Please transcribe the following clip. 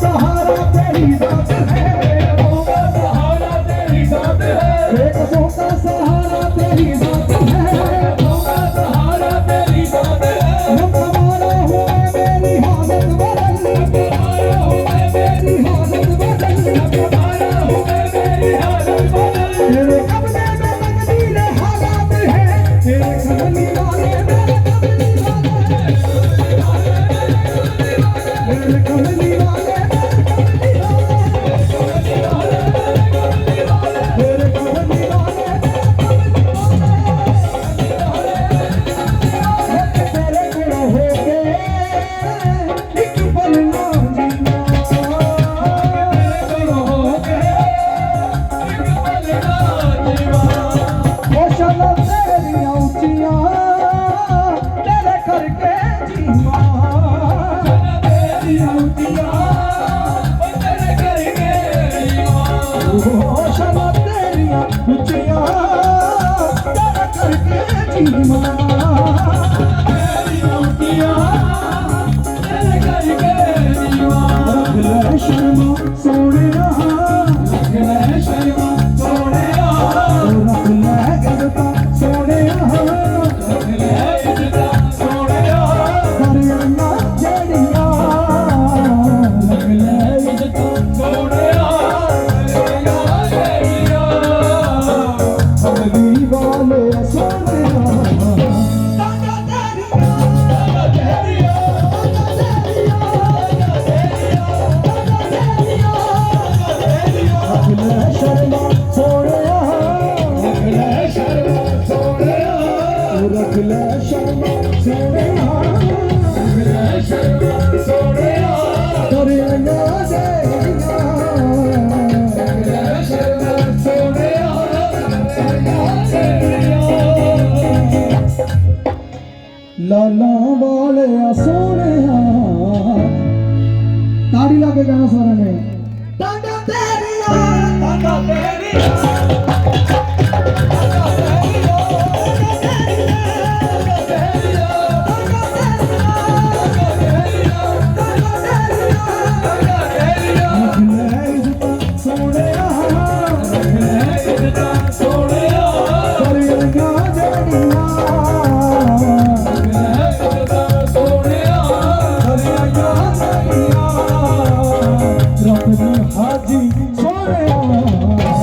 ਸਹਾਰਾ ਤੇਰੀ ਸਾਥ ਹੈ। ਸ਼ਾਨਾ ਤੇਰੀਆਂ ਉੱਚੀਆਂ ਤੇਰਾ ਕਰਕੇ ਜੀਵਾਂ ਤੇਰੀਆਂ ਉੱਚੀਆਂ ਤੇਰੇ ਕਰਕੇ ਜੀਵਾਂ ਰੱਖ ਲੈ ਸ਼ਰਮ ਸੋਹਣਿਆ ਸ਼ਰਮਾ ਸੋਹਣਿਆ ਰੱਖ ਲੈ ਸ਼ਰਮਾ ਸੋਹਣਿਆ। ਰੱਖ ਲੈ ਸ਼ਰਮਾ ਸੋਹਣਿਆ। ਰੱਖ ਲੈ ਸ਼ਰਮਾ ਸੋਹਣਿਆ। ਕਰਿਆ ਨਾ ਲਾਲਾ ਵਾਲਿਆ ਸੋਹਣਿਆ। ਤਾੜੀ ਲਾ ਕੇ ਗਾਣਾ ਸਾਰਿਆਂ ਨੇ। Oh.